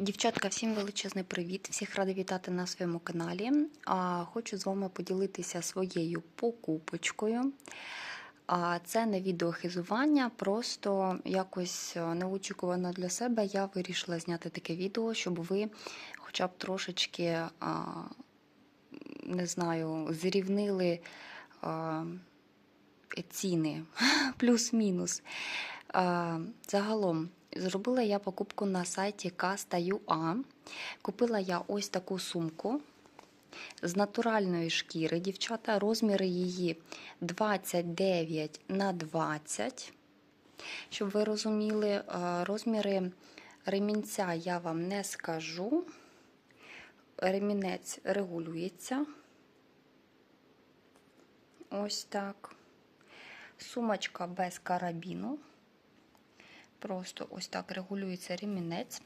Дівчатка, всім величезний привіт! Всіх рада вітати на своєму каналі. А, Хочу з вами поділитися своєю покупочкою. А, Це не відеохизування, просто якось е, неочікувано для себе я вирішила зняти таке відео, щоб ви хоча б трошечки, не знаю, зрівнили а, ціни плюс-мінус. Загалом. Зробила я покупку на сайті Casta.ua. Купила я ось таку сумку з натуральної шкіри, дівчата. Розміри її 29 на 20. Щоб ви розуміли, е, розміри ремінця я вам не скажу. Ремінець регулюється. Ось так. Сумочка без карабіну. Просто ось так регулюється ремінець.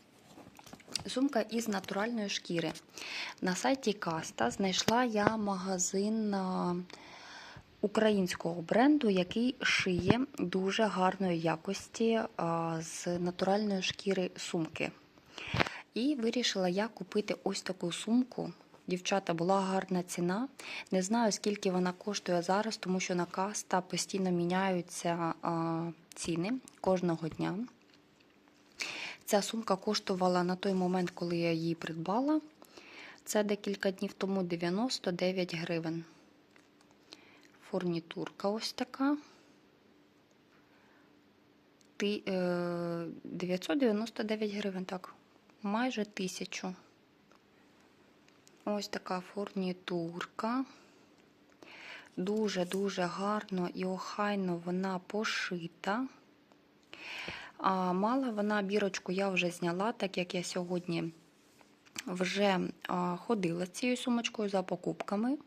Сумка із натуральної шкіри. На сайті Каста знайшла я магазин українського бренду, який шиє дуже гарної якості з натуральної шкіри сумки. І вирішила я купити ось таку сумку. Дівчата, була гарна ціна. Не знаю, скільки вона коштує зараз, тому що на каста постійно міняються ціни кожного дня. Ця сумка коштувала на той момент, коли я її придбала. Це декілька днів тому 99 гривень. Фурнітурка ось така. 999 гривень, так, майже тисячу. Ось така фурнітурка. Дуже-дуже гарно і охайно вона пошита. А Мала вона бірочку я вже зняла, так як я сьогодні вже ходила цією сумочкою за покупками.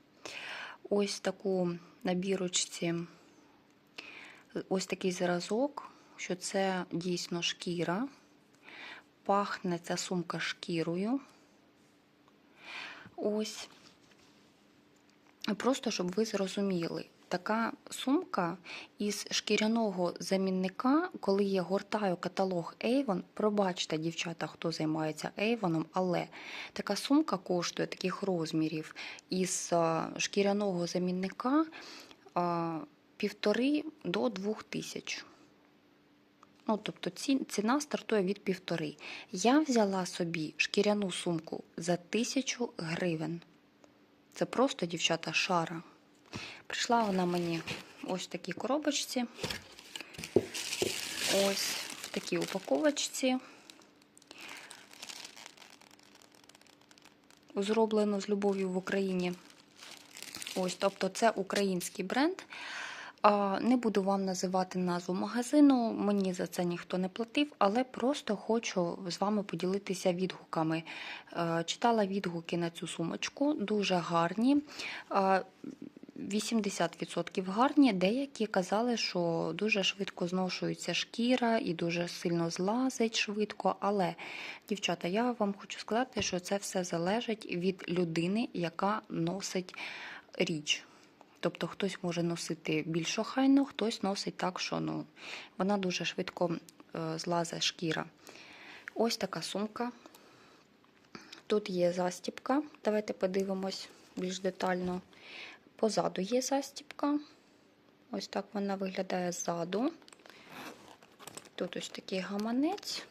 Ось таку на бірочці, ось такий зразок, що це дійсно шкіра. Пахне ця сумка шкірою. Ось. Просто щоб ви зрозуміли, така сумка із шкіряного замінника, коли я гортаю каталог Avon, пробачте, дівчата, хто займається Avon, але така сумка коштує таких розмірів із шкіряного замінника півтори до двох тисяч. Ну, тобто ціна стартує від півтори. Я взяла собі шкіряну сумку за тисячу гривень. Це просто, дівчата, шара. Прийшла вона мені ось в такій коробочці. Ось в такій упаковочці. Зроблено з любов'ю в Україні. Ось, тобто, це український бренд. Не буду вам називати назву магазину, мені за це ніхто не платив, але просто хочу з вами поділитися відгуками. Читала відгуки на цю сумочку, дуже гарні. 80% гарні, деякі казали, що дуже швидко зношується шкіра і дуже сильно злазить швидко. Але, дівчата, я вам хочу сказати, що це все залежить від людини, яка носить річ. Тобто хтось може носити більш охайно, хтось носить так, що ну, вона дуже швидко е, злазить шкіра. Ось така сумка. Тут є застіпка. Давайте подивимось більш детально. Позаду є застіпка. Ось так вона виглядає ззаду. Тут ось такий гаманець.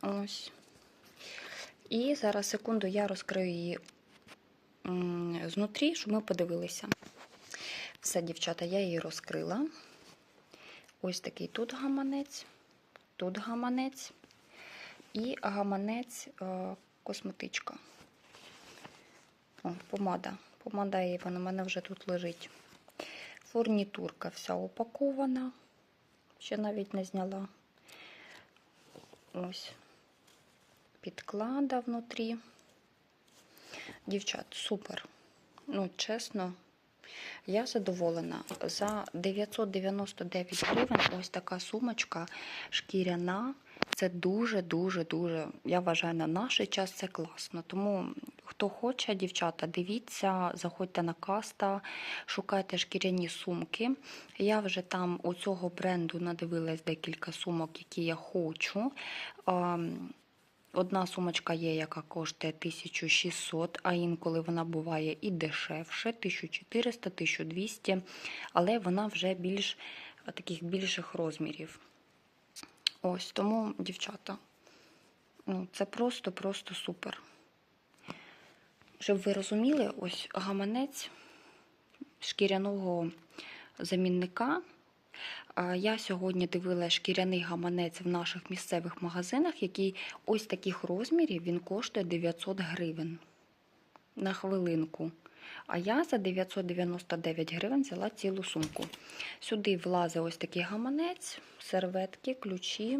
Ось. І зараз секунду я розкрию її знутрі, щоб ми подивилися. Все, дівчата, я її розкрила. Ось такий тут гаманець, тут гаманець і гаманець е, косметичка. О, помада. Помада її, вона в мене вже тут лежить. Фурнітурка вся упакована. Ще навіть не зняла. Ось підклада внутрі. Дівчат, супер. Ну, чесно, я задоволена. За 999 гривень ось така сумочка шкіряна. Це дуже-дуже-дуже, я вважаю, на наш час це класно. Тому Хто хоче, дівчата, дивіться, заходьте на каста, шукайте шкіряні сумки. Я вже там у цього бренду надивилась декілька сумок, які я хочу. Одна сумочка є, яка коштує 1600, а інколи вона буває і дешевше 1400, 1200, але вона вже більш таких більших розмірів. Ось тому, дівчата, ну, це просто-просто супер. Щоб ви розуміли, ось гаманець шкіряного замінника. А, Я сьогодні дивила шкіряний гаманець в наших місцевих магазинах, який ось таких розмірів він коштує 900 гривень на хвилинку. А я за 999 гривень взяла цілу сумку. Сюди влазить ось такий гаманець, серветки, ключі,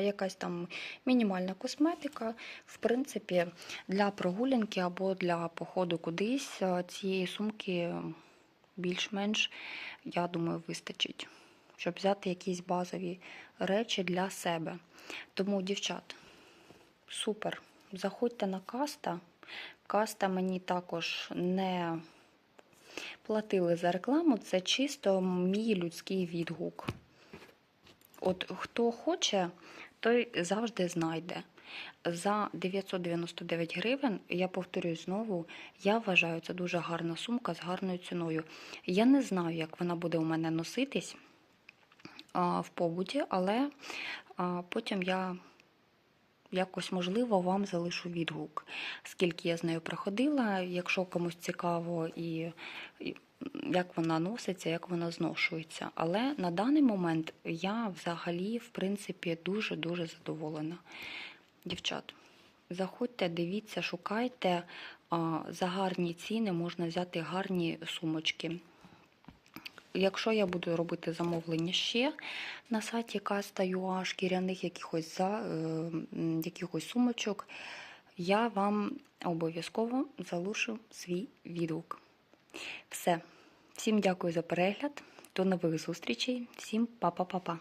якась там мінімальна косметика. В принципі, для прогулянки або для походу кудись цієї сумки більш-менш, я думаю, вистачить, щоб взяти якісь базові речі для себе. Тому, дівчат, супер. Заходьте на каста. Каста мені також не платили за рекламу, це чисто мій людський відгук. От хто хоче, той завжди знайде. За 999 гривень, я повторюю знову, я вважаю, це дуже гарна сумка з гарною ціною. Я не знаю, як вона буде у мене носитись в побуті, але потім я якось, можливо, вам залишу відгук, скільки я з нею проходила, якщо комусь цікаво і, як вона носиться, як вона зношується. Але на даний момент я взагалі, в принципі, дуже-дуже задоволена. Дівчат, заходьте, дивіться, шукайте. За гарні ціни можна взяти гарні сумочки. Якщо я буду робити замовлення ще на сайті Каста.ua, шкіряних якихось, за, е, якихось сумочок, я вам обов'язково залишу свій відгук. Все. Всім дякую за перегляд. До нових зустрічей. Всім па-па-па-па.